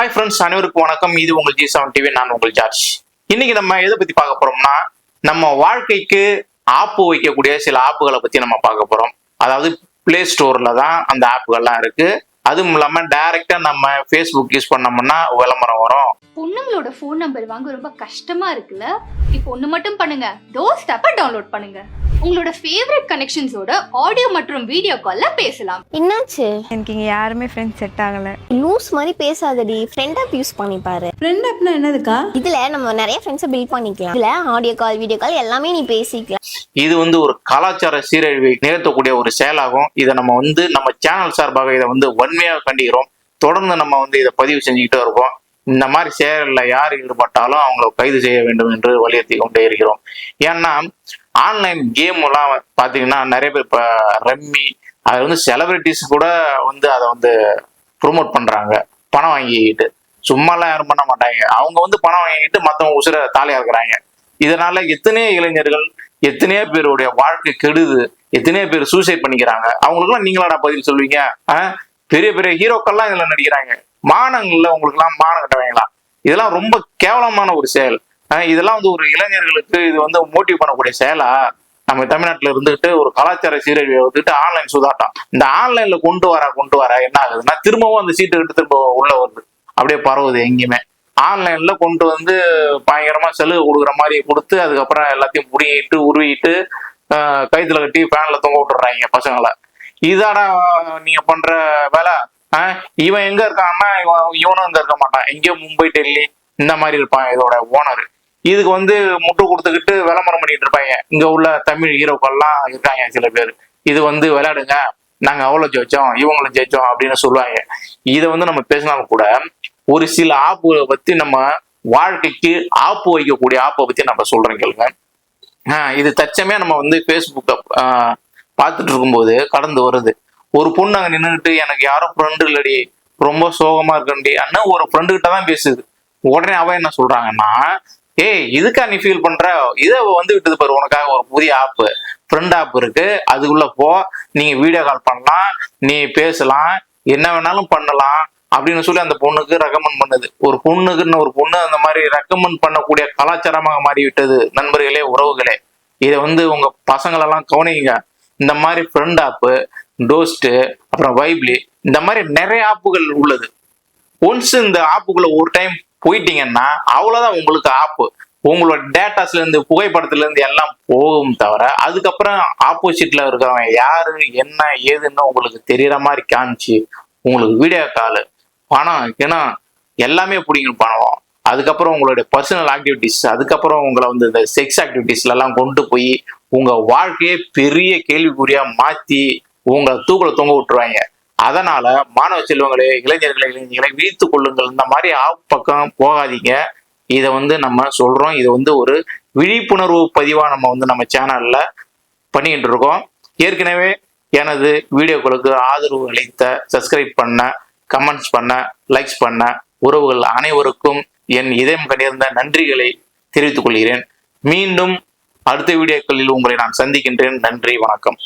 Hi friends அனைவருக்கும் வணக்கம். இது உங்கள் ஜி செவன் டிவி நான் உங்கள் ஜார்ஜ். இன்னைக்கு நம்ம எதை பத்தி பார்க்க போறோம்னா நம்ம வாழ்க்கைக்கு ஆப்பு வைக்கக்கூடிய சில ஆப்புகளை பத்தி நம்ம பார்க்க போறோம். அதாவது பிளே ஸ்டோர்ல தான் அந்த ஆப்புகள்லாம் இருக்கு. அதுவும் இல்லாம டைரக்டா நம்ம ஃபேஸ்புக் யூஸ் பண்ணோம்னா விளம்பரம் வரும். பொண்ணுங்களோட ஃபோன் நம்பர் வாங்க ரொம்ப கஷ்டமா இருக்குல்ல? இப்போ ஒண்ணு மட்டும் பண்ணுங்க. டோர் ஸ்டெப்பை டவுன்லோட் பண்ணுங்க. உங்களோட ஃபேவரட் கனெக்ஷன்ஸோட ஆடியோ மற்றும் வீடியோ கால்ல பேசலாம். என்னாச்சு? எனக்கு இங்கே யாருமே ஃப்ரெண்ட்ஸ் செட் ஆகலை. லூஸ் மாதிரி பேசாதடி. ஃப்ரெண்ட் ஆப் யூஸ் பண்ணி பாரு. ஃப்ரெண்ட் அப்படின்னா என்னதுக்கா? இதுல நம்ம நிறைய ஃப்ரெண்ட்ஸை பில்ட் பண்ணிக்கலாம். இதுல ஆடியோ கால் வீடியோ கால் எல்லாமே நீ பேசிக்கலாம். இது வந்து ஒரு கலாச்சார சீரழிவை நிகழ்த்தக்கூடிய ஒரு செயலாகும். இதை நம்ம வந்து நம்ம சேனல் சார்பாக இதை வந்து வன்மையாக கண்டிக்கிறோம். தொடர்ந்து நம்ம வந்து இதை பதிவு செஞ்சுக்கிட்டே இருக்கோம். இந்த மாதிரி செயலில் யார் ஈடுபட்டாலும் அவங்கள கைது செய்ய வேண்டும் என்று வலியுறுத்தி கொண்டே இருக்கிறோம். ஏன்னா ஆன்லைன் கேம் எல்லாம் பார்த்தீங்கன்னா நிறைய பேர் இப்போ ரம்மி அது வந்து செலிபிரிட்டிஸ் கூட வந்து அதை வந்து ப்ரொமோட் பண்றாங்க. பணம் வாங்கிக்கிட்டு. சும்மாலாம் யாரும் பண்ண மாட்டாங்க. அவங்க வந்து பணம் வாங்கிக்கிட்டு மற்றவங்க உசுர தாலியா இருக்கிறாங்க இதனால எத்தனையோ இளைஞர்கள் எத்தனையோ பேருடைய வாழ்க்கை கெடுது. எத்தனையோ பேர் சூசைட் பண்ணிக்கிறாங்க. அவங்களுக்குலாம் நீங்களாடா பதில் சொல்லுவீங்க? ஆ? பெரிய பெரிய ஹீரோக்கள்லாம் இதுல நடிக்கிறாங்க. மானங்கள்ல உங்களுக்குலாம் மானம் கட்டவங்களா? இதெல்லாம் ரொம்ப கேவலமான ஒரு செயல். இதெல்லாம் வந்து ஒரு இளைஞர்களுக்கு இது வந்து மோட்டிவ் பண்ணக்கூடிய செயலா? நம்ம தமிழ்நாட்டில் இருந்துகிட்டு ஒரு கலாச்சார சீரழிவை வந்துட்டு ஆன்லைன் சுதாட்டம். இந்த ஆன்லைன்ல கொண்டு வர கொண்டு வர என்ன ஆகுதுன்னா திரும்பவும் அந்த சீட்டு கிட்ட திரும்ப உள்ள வருது. அப்படியே பரவுது எங்கேயுமே. ஆன்லைன்ல கொண்டு வந்து பயங்கரமா செலவு கொடுக்குற மாதிரி கொடுத்து அதுக்கப்புறம் எல்லாத்தையும் முடியிட்டு உருவிட்டு கைத்துல கட்டி ஃபேன்ல தொங்க விட்டுறாங்க பசங்களை. இதாடா நீங்க பண்ற வேலை? ஆஹ், இவன் எங்க இருக்கான்னா இவன் இவனும் இங்க இருக்க மாட்டான். எங்கேயோ மும்பை டெல்லி இந்த மாதிரி இருப்பான் இதோட ஓனர் இதுக்கு வந்து முட்டு கொடுத்துக்கிட்டு விளம்பரம் பண்ணிட்டு இருப்பாங்க. இங்க உள்ள தமிழ் ஹீரோக்கள்லாம் இருக்காங்க சில பேர். இது வந்து விளையாடுங்க. நாங்க அவ்வளவு ஜெயிச்சோம் இவங்களும் ஜெயிச்சோம் அப்படின்னு சொல்லுவாங்க. இதை வந்து நம்ம பேசினாலும் கூட ஒரு சில ஆப்புகளை பத்தி நம்ம வாழ்க்கைக்கு ஆப்பு வைக்கக்கூடிய ஆப்பை பத்தி நம்ம சொல்றேன் கேளுங்க. ஆஹ் இது தச்சமே நம்ம வந்து ஃபேஸ்புக்கை பார்த்துட்டு இருக்கும்போது கடந்து வருது. ஒரு பொண்ணு அங்க நின்றுட்டு எனக்கு யாரும் ஃப்ரெண்டு இல்லடி. ரொம்ப சோகமா இருக்கண்டி அண்ணா ஒரு ஃப்ரெண்டு கிட்ட தான் பேசுது. உடனே அவன் என்ன சொல்றாங்கன்னா ஏய் இதுக்கா நீ ஃபீல் பண்ற? இதை வந்து விட்டது பாரு உனக்காக ஒரு புதிய ஆப்பு ஃப்ரெண்ட் ஆப் இருக்கு. அதுக்குள்ள போ. நீங்க வீடியோ கால் பண்ணலாம் நீ பேசலாம் என்ன வேணாலும் பண்ணலாம் அப்படின்னு சொல்லி அந்த பொண்ணுக்கு ரெக்கமெண்ட் பண்ணுது. ஒரு பொண்ணுக்குன்னு ஒரு பொண்ணு அந்த மாதிரி ரெக்கமெண்ட் பண்ணக்கூடிய கலாச்சாரமாக மாறிவிட்டது. நண்பர்களே உறவுகளே. இதை வந்து உங்க பசங்களெல்லாம் கவனிங்க. இந்த மாதிரி ஃப்ரெண்ட் ஆப்பு டோஸ்ட்டு அப்புறம் வைப்லி இந்த மாதிரி நிறைய ஆப்புகள் உள்ளது. ஒன்ஸ் இந்த ஆப்புக்குள்ள ஒரு டைம் போயிட்டீங்கன்னா அவ்வளவுதான் உங்களுக்கு ஆப்பு உங்களோட டேட்டாஸ்ல இருந்து புகைப்படத்துல இருந்து எல்லாம் போகும் தவிர அதுக்கப்புறம் ஆப்போசிட்ல இருக்கிறவங்க யாரு என்ன ஏதுன்னு உங்களுக்கு தெரியற மாதிரி காமிச்சு உங்களுக்கு வீடியோ கால் பணம் கிணம் எல்லாமே பிடிக்கும் பணம். அதுக்கப்புறம் உங்களுடைய பர்சனல் ஆக்டிவிட்டிஸ் அதுக்கப்புறம் உங்களை வந்து இந்த செக்ஸ் ஆக்டிவிட்டிஸ்ல எல்லாம் கொண்டு போய் உங்க வாழ்க்கையே பெரிய கேள்விக்குறியா மாத்தி உங்களை தூக்கல தொங்க விட்டுருவாங்க. அதனால மாணவ செல்வங்களே இளைஞர்களை இளைஞர்களை வீழ்த்து கொள்ளுங்கள். இந்த மாதிரி ஆப் பக்கம் போகாதீங்க. இதை வந்து நம்ம சொல்றோம். இது வந்து ஒரு விழிப்புணர்வு பதிவா நம்ம வந்து நம்ம சேனல்ல பண்ணிக்கிட்டு இருக்கோம். ஏற்கனவே எனது வீடியோக்களுக்கு ஆதரவு அளித்த சப்ஸ்கிரைப் பண்ண கமெண்ட்ஸ் பண்ண லைக்ஸ் பண்ண உறவுகள் அனைவருக்கும் என் இதயம் கணிர்ந்த நன்றிகளை தெரிவித்துக் கொள்கிறேன். மீண்டும் அடுத்த வீடியோக்களில் உங்களை நான் சந்திக்கின்றேன். நன்றி வணக்கம்.